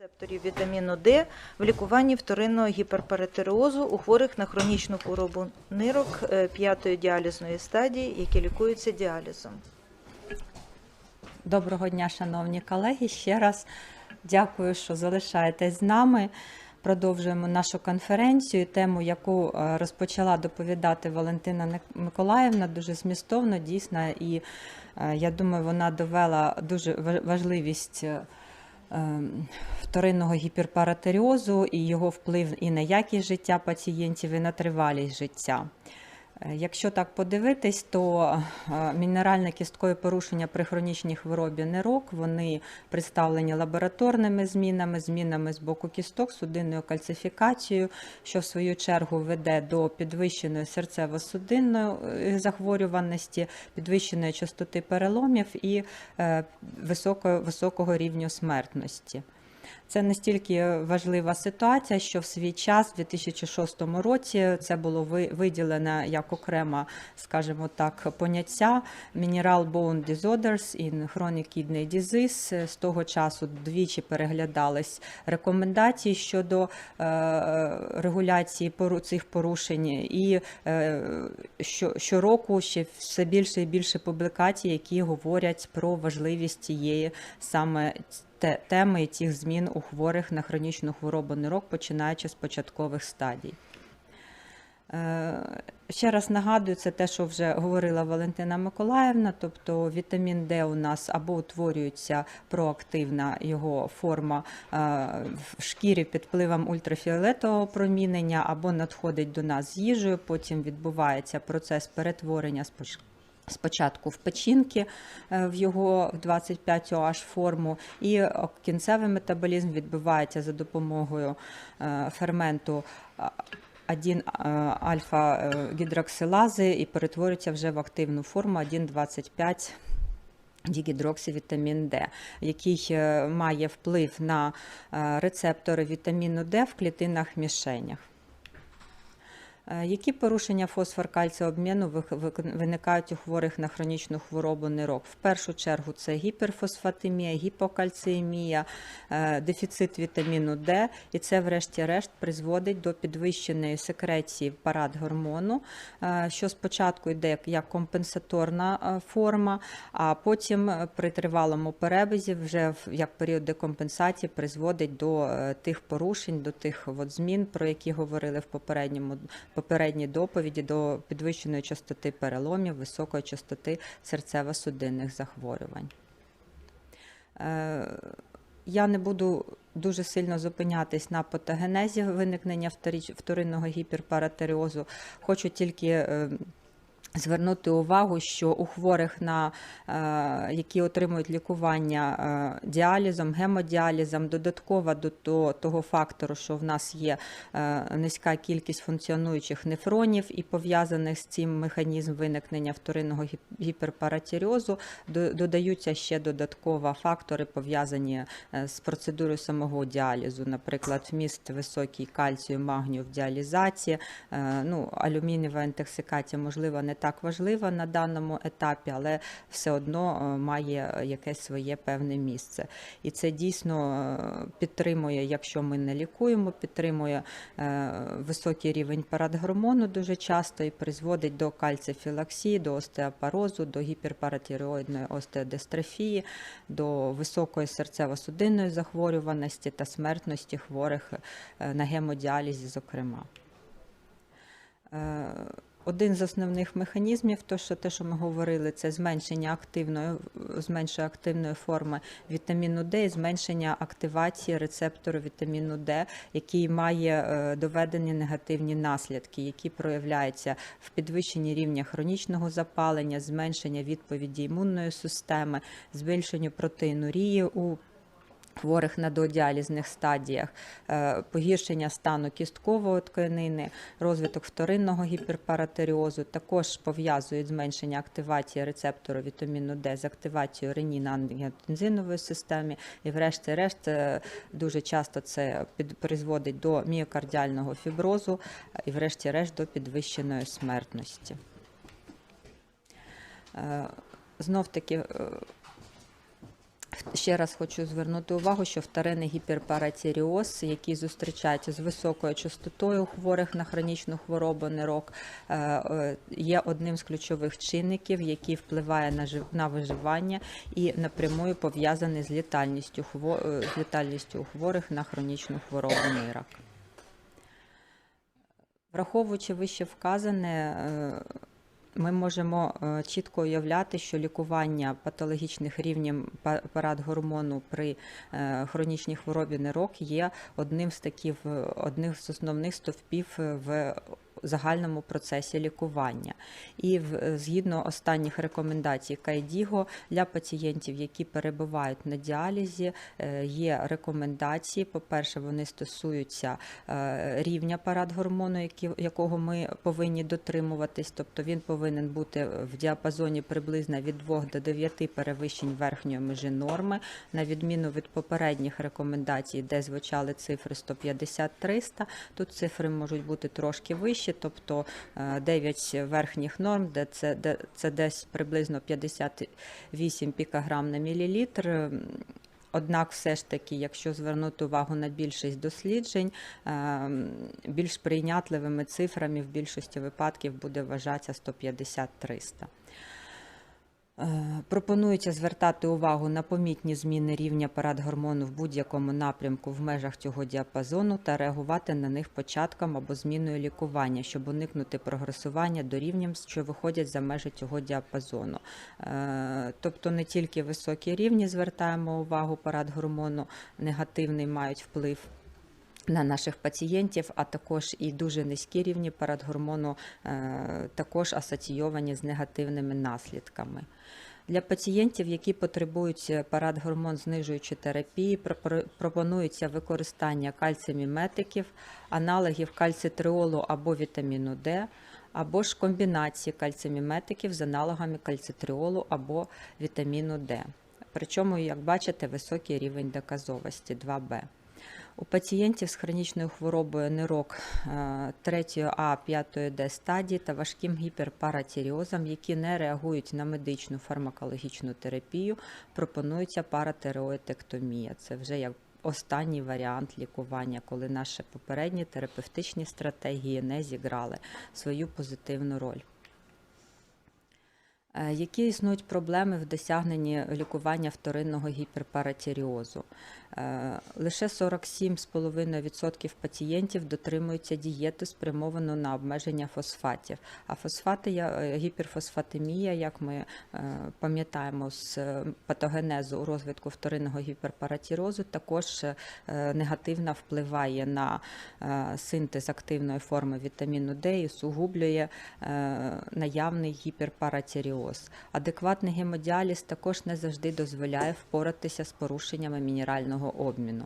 рецепторів вітаміну Д в лікуванні вторинного гіперпаратереозу у хворих на хронічну хворобу нирок е, п'ятої діалізної стадії, які лікуються діалізом. Доброго дня, шановні колеги. Ще раз дякую, що залишаєтесь з нами. Продовжуємо нашу конференцію. Тему, яку е, розпочала доповідати Валентина Миколаївна, дуже змістовно, дійсно, і е, я думаю, вона довела дуже ва- важливість. Ем, Вторинного гіперпаратеріозу і його вплив і на якість життя пацієнтів, і на тривалість життя. Е, Якщо так подивитись, то е, мінеральне кісткове порушення при хронічній хворобі нирок вони представлені лабораторними змінами, змінами з боку кісток, судинною кальцифікацією, що в свою чергу веде до підвищеної серцево-судинної захворюваності, підвищеної частоти переломів і е, високого, високого рівню смертності. Це настільки важлива ситуація, що в свій час, у 2006 році, це було ви- виділено як окрема, скажімо так, поняття Mineral Bone Disorders in Chronic Kidney Disease. З того часу двічі переглядались рекомендації щодо е, регуляції цих порушень, і е, що- щороку ще все більше і більше публікацій, які говорять про важливість цієї саме теми цих змін у хворих на хронічну хворобу нирок, починаючи з початкових стадій. Е, Ще раз нагадую, це те, що вже говорила Валентина Миколаївна, тобто вітамін Д у нас або утворюється проактивна його форма е, в шкірі під впливом ультрафіолетового промінення, або надходить до нас з їжею, потім відбувається процес перетворення споч- Спочатку в печінки е, в його 25 OH форму, і е, кінцевий метаболізм відбувається за допомогою е, ферменту 1 альфа гідроксилази і перетворюється вже в активну форму 1,25 дігідроксивітамін Д, який має вплив на рецептори вітаміну Д в клітинах мішенях. Е, Які порушення фосфор-кальціобміну виникають у хворих на хронічну хворобу нирок? В першу чергу це гіперфосфатемія, гіпокальціемія, е, дефіцит вітаміну Д, і це, врешті-решт, призводить до підвищеної секреції парадгормону, е, що спочатку йде як- компенсаторна форма, а потім при тривалому перебізі, вже як період декомпенсації, призводить до тих порушень, до тих от змін, про які говорили в попередньому попередній доповіді, до підвищеної частоти переломів, високої частоти серцево-судинних захворювань. Е, Я не буду дуже сильно зупинятись на патогенезі виникнення вторинного гіперпаратеріозу. Хочу тільки е, звернути увагу, що у хворих, на, е, які отримують лікування е, діалізом, гемодіалізом, додатково до то- того фактору, що в нас є е, низька кількість функціонуючих нефронів і пов'язаних з цим механізм виникнення вторинного гіп- гіперпаратіріозу, додаються ще додатково фактори, пов'язані з процедурою самого діалізу, наприклад, вміст високий кальцію, магнію в діалізації, ну, алюмінієва інтоксикація, можливо, не так важлива на даному етапі, але все одно е, має якесь своє певне місце. І це дійсно е, підтримує, якщо ми не лікуємо, підтримує е, високий рівень парадгормону дуже часто і призводить до кальцифілаксії, до остеопорозу, до гіперпаратіреоїдної остеодистрофії, до високої серцево-судинної захворюваності та смертності хворих на гемодіалізі, зокрема. Один з основних механізмів, то що те, що ми говорили, це зменшення активної зменшує активної форми вітаміну Д і зменшення активації рецептору вітаміну Д, який має е, доведені негативні наслідки, які проявляються в підвищенні рівня хронічного запалення, зменшення відповіді імунної системи, збільшенню протеїнурії у хворих на додіалізних стадіях, е, погіршення стану кісткової тканини, розвиток вторинного гіперпаратеріозу, також пов'язують зменшення активації рецептору вітаміну Д з активацією ренін-ангіотензинової системи, і врешті-решт е, дуже часто це призводить до міокардіального фіброзу е, і врешті-решт до підвищеної смертності. Знов таки Ще раз хочу звернути увагу, що вторинний гіперпаратіріоз, який зустрічається з високою частотою хворих на хронічну хворобу нирок, е, е, є одним з ключових чинників, який впливає на виживання і напряму пов'язаний з літальністю е, з літальністю хворих на хронічну хворобу нирок. Враховуючи вище вказане, ми можемо е, чітко уявляти, що лікування патологічних рівнів па- парадгормону при е, хронічній хворобі нирок є одним з таких одних одним з основних стовпів е, в загальному процесі лікування. І е, згідно останніх рекомендацій Кайдіго для пацієнтів, які перебувають на діалізі, е, є рекомендації. По-перше, вони стосуються е, рівня парадгормону, які- якого ми повинні дотримуватись, тобто він повинен бути в діапазоні приблизно від 2 до 9 перевищень верхньої межі норми, на відміну від попередніх рекомендацій, де звучали цифри 150-300, тут цифри можуть бути трошки вищі, тобто е, 9 верхніх норм, де це, де це десь приблизно 58 пікограм на мілілітр. Однак, все ж таки, якщо звернути увагу на більшість досліджень, ем, більш прийнятливими цифрами в більшості випадків буде вважатися 150-300. Е, Пропонується звертати увагу на помітні зміни рівня парадгормону в будь-якому напрямку в межах цього діапазону та реагувати на них початком або зміною лікування, щоб уникнути прогресування до рівнів, що виходять за межі цього діапазону. Е, Тобто не тільки високі рівні звертаємо увагу парадгормону, негативний мають вплив на наших пацієнтів, а також і дуже низькі рівні парадгормону е, також асоційовані з негативними наслідками. Для пацієнтів, які потребують парадгормон знижуючої терапії, пропонується використання кальциміметиків, аналогів кальцитриолу або вітаміну Д, або ж комбінації кальциміметиків з аналогами кальцитриолу або вітаміну Д. Причому, як бачите, високий рівень доказовості 2Б. У пацієнтів з хронічною хворобою нирок 3 А 5 Д стадії та важким гіперпаратіріозом, які не реагують на медичну фармакологічну терапію, пропонується паратероїтектомія. Це вже як останній варіант лікування, коли наші попередні терапевтичні стратегії не зіграли свою позитивну роль. Е, Які існують проблеми в досягненні лікування вторинного гіперпаратіріозу? Е, Лише 47,5% пацієнтів дотримуються дієти, спрямовану на обмеження фосфатів. А фосфати, е, гіперфосфатемія, як ми е, пам'ятаємо з патогенезу розвитку вторинного гіперпаратірозу, також негативно впливає на синтез активної форми вітаміну Д і усугублює е, наявний гіперпаратіріоз. Адекватний гемодіаліз також не завжди дозволяє впоратися з порушеннями мінерального обміну.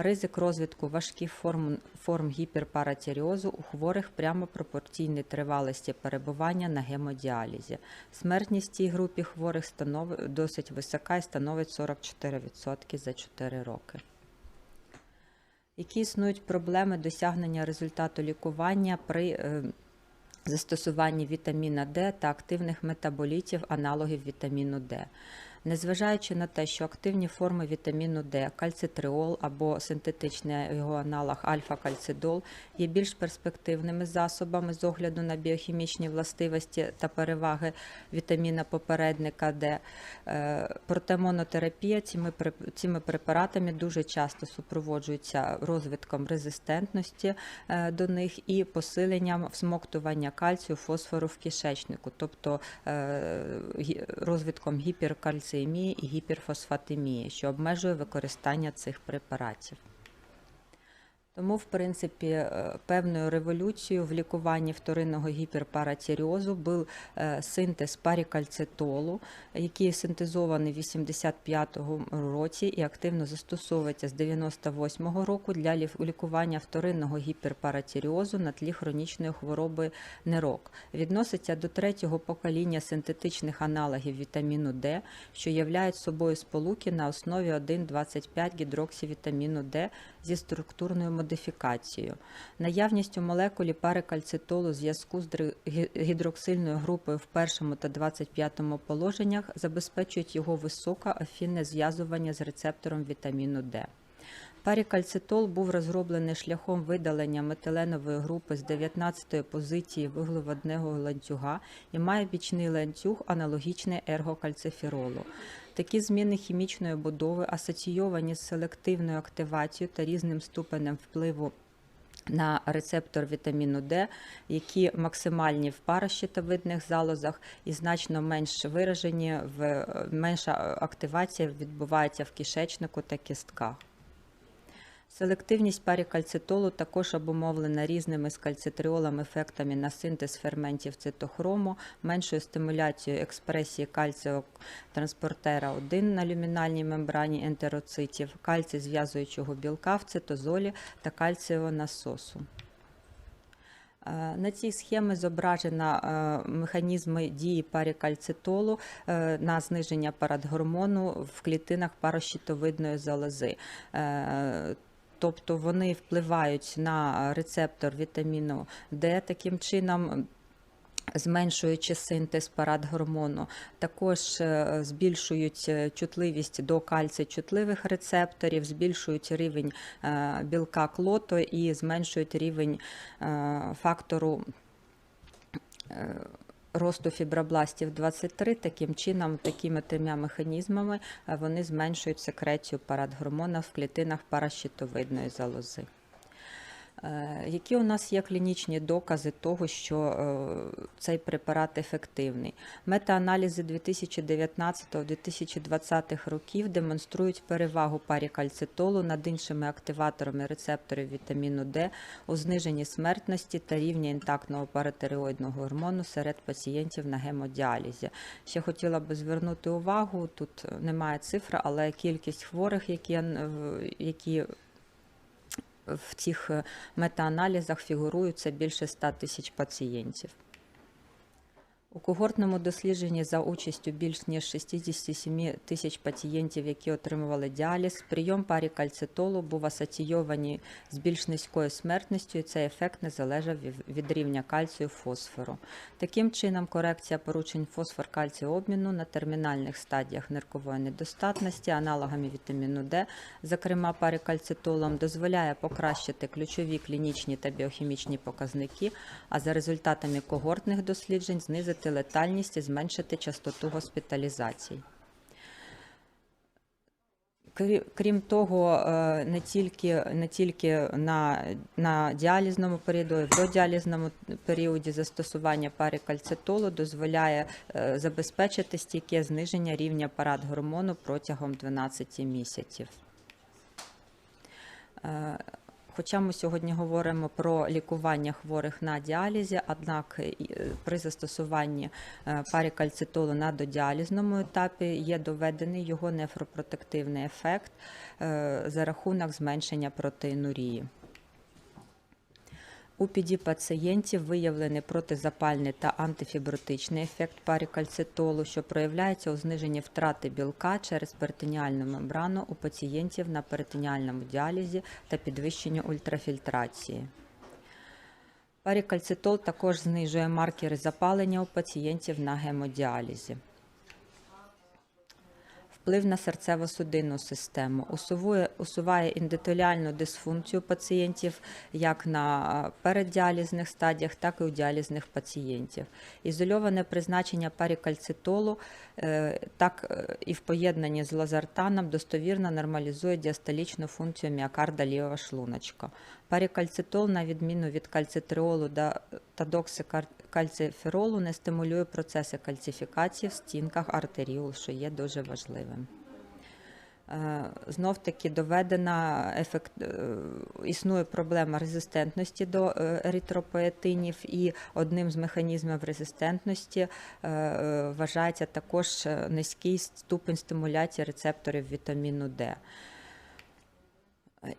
Ризик розвитку важких форм, форм гіперпаратіріозу у хворих прямо пропорційний тривалості перебування на гемодіалізі. Смертність цій групі хворих становить досить висока і становить 44% за 4 роки. Які існують проблеми досягнення результату лікування при е, застосуванні вітаміна Д та активних метаболітів аналогів вітаміну Д. Незважаючи на те, що активні форми вітаміну Д, кальцитриол або синтетичний його аналог альфа-кальцидол є більш перспективними засобами з огляду на біохімічні властивості та переваги вітаміна попередника Д. Е, Проте монотерапія цими, препаратами дуже часто супроводжується розвитком резистентності е, до них і посиленням всмоктування кальцію, фосфору в кишечнику, тобто е, гі- розвитком і гіперфосфатемії, що обмежує використання цих препаратів. Тому, в принципі, е, певною революцією в лікуванні вторинного гіперпаратіріозу був е, синтез парікальцитолу, який синтезований в 85-му році і активно застосовується з 98-го року для лікування вторинного гіперпаратіріозу на тлі хронічної хвороби нирок. Відноситься до третього покоління синтетичних аналогів вітаміну Д, що являють собою сполуки на основі 1,25 гідроксівітаміну Д зі структурною модифікацією модифікацією. Наявність у молекулі пари кальцитолу зв'язку з гідроксильною групою в першому та 25 положеннях забезпечують його високе афінне зв'язування з рецептором вітаміну Д. Парікальцитол був розроблений шляхом видалення метиленової групи з 19-ї позиції вуглеводного ланцюга і має бічний ланцюг аналогічний ергокальциферолу. Такі зміни хімічної будови асоційовані з селективною активацією та різним ступенем впливу на рецептор вітаміну Д, які максимальні в паращитовидних залозах і значно менш виражені в менша активація відбувається в кишечнику та кістках. Селективність парікальцитолу також обумовлена різними з ефектами на синтез ферментів цитохрому, меншою стимуляцією експресії кальцію транспортера 1 на люмінальній мембрані ентероцитів, кальцій зв'язуючого білка в цитозолі та кальцієвого насосу. Е, На цій схемі зображено е, механізми дії парікальцитолу е, на зниження парадгормону в клітинах паращитовидної залози. Тобто вони впливають на рецептор вітаміну Д таким чином. Зменшуючи синтез парадгормону, також е, збільшують е, чутливість до кальцичутливих рецепторів, збільшують рівень е, білка клото і зменшують рівень фактору росту фібробластів 23. Таким чином, такими трьома механізмами е, вони зменшують секрецію парадгормона в клітинах паращитовидної залози. Е, Які у нас є клінічні докази того, що е, цей препарат ефективний? Метааналізи 2019-2020 років демонструють перевагу парікальцитолу над іншими активаторами рецепторів вітаміну Д у зниженні смертності та рівні інтактного паратиреоїдного гормону серед пацієнтів на гемодіалізі. Ще хотіла би звернути увагу, тут немає цифри, але кількість хворих, які, е, які в цих е, метааналізах фігурують це більше 100 тисяч пацієнтів. У когортному дослідженні за участю більш ніж 67 тисяч пацієнтів, які отримували діаліз, прийом парікальцитолу був асоційований з більш низькою смертністю, і цей ефект не залежав від- рівня кальцію фосфору. Таким чином, корекція порушень фосфор-кальцію обміну на термінальних стадіях ниркової недостатності аналогами вітаміну Д, зокрема парикальцитолом, дозволяє покращити ключові клінічні та біохімічні показники, а за результатами когортних досліджень знизити летальність і зменшити частоту госпіталізацій. Крім того, е, не тільки, не тільки на, на діалізному періоді, й в додіалізному періоді застосування парикальцитолу дозволяє е, забезпечити стійке зниження рівня парадгормону протягом 12 місяців. Хоча ми сьогодні говоримо про лікування хворих на діалізі, однак е, при застосуванні е, парікальцитолу на додіалізному етапі є доведений його нефропротективний ефект е, за рахунок зменшення протеїнурії. У піді пацієнтів виявлений протизапальний та антифібротичний ефект парікальцитолу, що проявляється у зниженні втрати білка через перитоніальну мембрану у пацієнтів на перитоніальному діалізі та підвищенню ультрафільтрації. Парікальцитол також знижує маркери запалення у пацієнтів на гемодіалізі. Вплив на серцево-судинну систему усуває, усуває індотеліальну дисфункцію пацієнтів як на переддіалізних стадіях, так і у діалізних пацієнтів. Ізольоване призначення парікальцитолу, е, так е, і в поєднанні з лазартаном достовірно нормалізує діастолічну функцію міокарда лівого шлуночка. Парікальцитол, на відміну від кальцитриолу та доксикальциферолу, не стимулює процеси кальцифікації в стінках артеріол, що є дуже важливим. Знов таки доведена ефект... е, існує проблема резистентності до е, еритропоетинів, і одним з механізмів резистентності е, е, вважається також е, низький ступень стимуляції рецепторів вітаміну Д.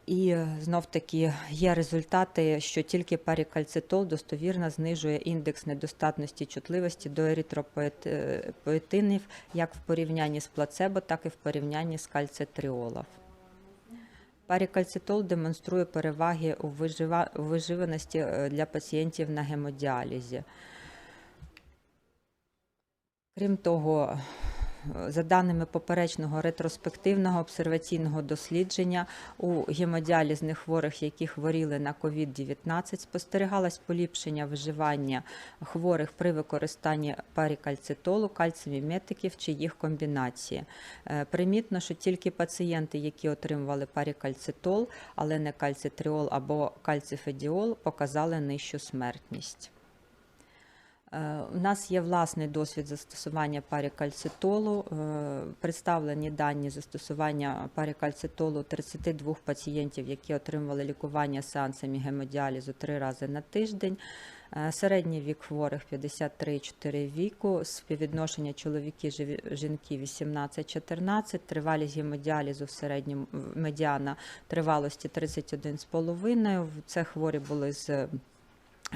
І знов таки є результати, що тільки парікальцитол достовірно знижує індекс недостатності чутливості до еритропоетинів як в порівнянні з плацебо, так і в порівнянні з кальцитріолом. Парікальцитол демонструє переваги у вижива- виживаності е, для пацієнтів на гемодіалізі. Крім того, е, за даними поперечного ретроспективного обсерваційного дослідження, у гемодіалізних хворих, які хворіли на COVID-19, спостерігалось поліпшення виживання хворих при використанні парікальцитолу, кальциміметиків чи їх комбінації. Е, Примітно, що тільки пацієнти, які отримували парікальцитол, але не кальцитріол або кальцифедіол, показали нижчу смертність. Е, У нас є власний досвід застосування парікальцитолу. Е, Представлені дані застосування парікальцитолу 32 пацієнтів, які отримували лікування сеансами гемодіалізу три рази на тиждень. Е, Середній вік хворих 53,4 віку, співвідношення чоловіки жінки 18-14, тривалість гемодіалізу в середньому медіана тривалості 31,5. Це хворі були з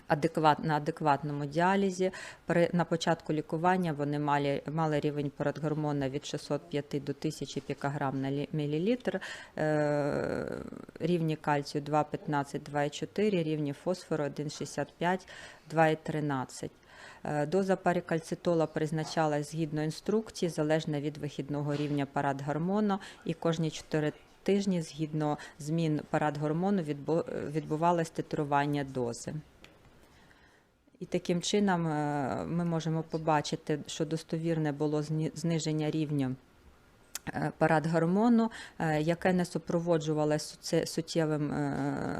адекват, на адекватному діалізі. При, на початку лікування вони мали, мали рівень парадгормона від 605 до 1000 пікограм на лі- мілілітр, е, рівні кальцію 2,15, 2,4, рівні фосфору 1,65, 2,13. Е, Доза парикальцитола призначалась згідно інструкції, залежно від вихідного рівня парадгормону, і кожні 4 тижні, згідно змін парадгормону, відбу- відбувалось титрування дози. І таким чином е, ми можемо побачити, що достовірне було зниження рівня е, парадгормону, е, яке не супроводжувалося суттєвим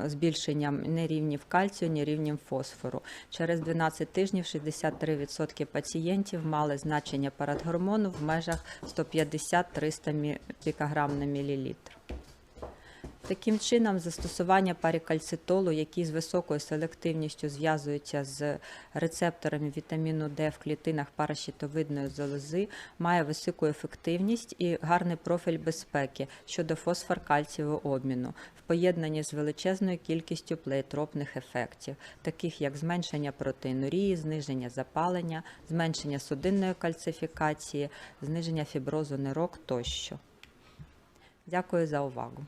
збільшенням ні рівнів кальцію, ні рівнів фосфору. Через 12 тижнів 63% пацієнтів мали значення парадгормону в межах 150-300 мі- пікограм на мілілітр. Таким чином, застосування парікальцитолу, який з високою селективністю зв'язується з рецепторами вітаміну Д в клітинах паращитовидної залози, має високу ефективність і гарний профіль безпеки щодо фосфор-кальцієвого обміну в поєднанні з величезною кількістю плеєтропних ефектів, таких як зменшення протеїнурії, зниження запалення, зменшення судинної кальцифікації, зниження фіброзу нирок тощо. Дякую за увагу.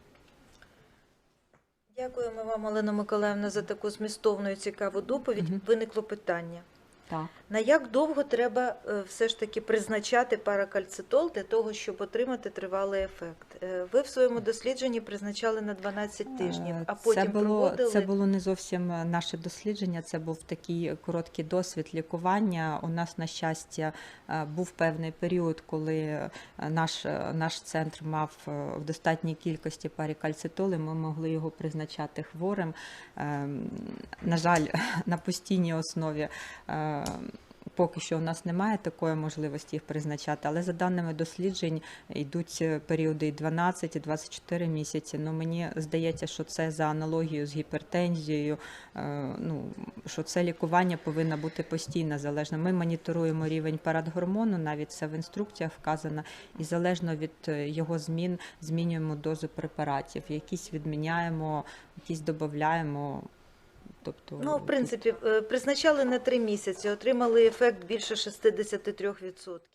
Дякуємо вам, Олена Миколаївна, за таку змістовну і цікаву доповідь. Виникло питання. Так. На як довго треба е, все ж таки призначати паракальцитол для того, щоб отримати тривалий ефект? Е, Ви в своєму дослідженні призначали на 12 тижнів, а Е, потім це було, проводили це було не зовсім е, наше дослідження, це був такий короткий досвід лікування. У нас, на щастя, е, був певний період, коли е, наш, е, наш центр мав е, в достатній кількості парікальцитоли, ми могли його призначати хворим. Ем, На жаль, на постійній основі. Поки що у нас немає такої можливості їх призначати, але за даними досліджень йдуть е, періоди 12 і 24 місяці. Ну мені здається, що це за аналогією з гіпертензією. е, Ну що це лікування повинно бути постійно залежно. Ми моніторуємо рівень парадгормону, навіть це в інструкціях вказано, і залежно від е, його змін змінюємо дозу препаратів. Якісь відміняємо, якісь додаємо. Тобто, Ну, в принципі, е, призначали на три місяці, отримали ефект більше 63%.